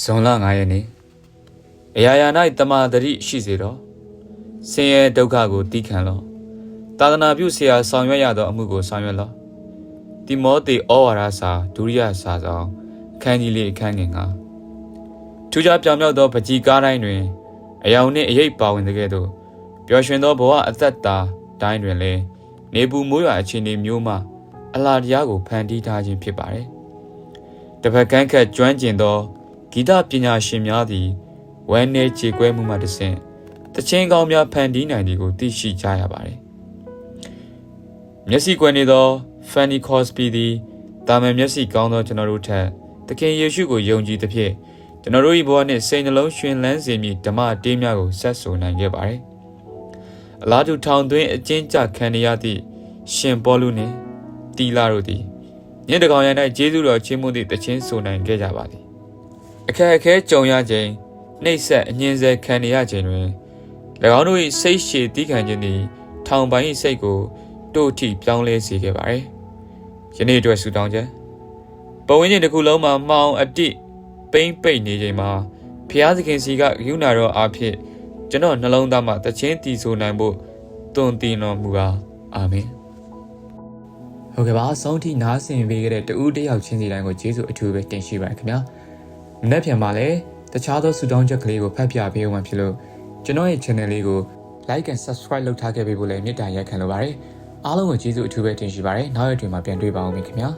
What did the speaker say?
ဇွန်လ9ရက်နေ့အရာရာ၌တမာတရိရှိစေတော့ဆင်းရဲဒုက္ခကိုတီးခံလောသာသနာပြုဆရာဆောင်ရွက်ရသောအမှုကိုဆောင်ရွက်လောတိမောသေဩဝါဒစာဒုတိယစာဆောင်အခန်းကြီးလေးအခန်းငယ်9ထူးခြားပြောင်မြောက်သောပကြီကားတိုင်းတွင်အယောင်နှင့်အရေးပါဝင်တဲ့ကဲ့သို့ပျော်ရွှင်သောဘဝအသက်တာတိုင်းတွင်လည်းနေပူမိုးရွာအခြေအနေမျိုးမှအလားတရားကိုဖန်တီးထားခြင်းဖြစ်ပါတယ်။တပတ်ကန်းခတ်ကျွမ်းကျင်သော ဂီတပညာရှင်များသည်ဝမ်းနည်းကြေကွဲမှုမှတစ်ဆင့်တခြင်းကောင်းများဖန်တီးနိုင်သည်ကိုသိရှိကြရပါတယ်။မျက်စိကွယ်နေသော Fanny Cosby သည်တာမန်မျက်စိကောင်းသောကျွန်တော်တို့ထက်သခင်ယေရှုကိုယုံကြည်သဖြင့်ကျွန်တော်တို့၏ဘဝနှင့်စိတ်နှလုံးရှင်လန်းစေမည့်ဓမ္မတေးများကိုဆက်ဆိုနိုင်ခဲ့ပါတယ်။အလားတူထောင်သွင်းအကျဉ်းချခံရသည့်ရှင်ပေါလုနှင့်တီလာတို့သည်ညင်တကောင်ရ၌ဂျေဇုတော်ချင်းမှုသည့်တခြင်းဆိုနိုင်ခဲ့ကြပါသည်။ အခက်အခဲကြုံရခြင်းနှိပ်စက်အငြင်းဆဲခံရခြင်းတွင်၎င်းတို့၏စိတ်ရှည်တီးခံခြင်းသည်ထောင်ပိုင်း၏စိတ်ကိုတို့ထိပြောင်းလဲစေခဲ့ပါသည်။ယနေ့အတွက်ဆုတောင်းခြင်းပဝင်းကျင်တစ်ခုလုံးမှာမှောင်အတိပိမ့်ပိတ်နေချိန်မှာဖျားသခင်စီကဂုဏတော်အားဖြင့်ကျွန်တော်နှလုံးသားမှာတခြင်းတည်ဆိုနိုင်ဖို့တွင်တင်တော်မူပါအာမင်ဟုတ်ကဲ့ပါအဆုံးထိနားဆင်ပေးခဲ့တဲ့တူဦးတယောက်ချင်းစီတိုင်းကိုကျေးဇူးအထူးပဲတင်ရှိပါတယ်ခင်ဗျာ မနေ့ပြန်ပါလဲတခြားသောဆုတောင်းချက်ကလေးကိုဖတ်ပြပေးအောင်ဖြစ်လို့ကျွန်တော်ရဲ့ channel လေးကို like and subscribe လုပ်ထားခဲ့ပေးဖို့လည်းမေတ္တာရက်ခံလိုပါတယ်အားလုံးကိုကျေးဇူးအထူးပဲတင်ရှိပါတယ်နောက်ရက်တွေမှာပြန်တွေ့ပါအောင်ခင်ဗျာ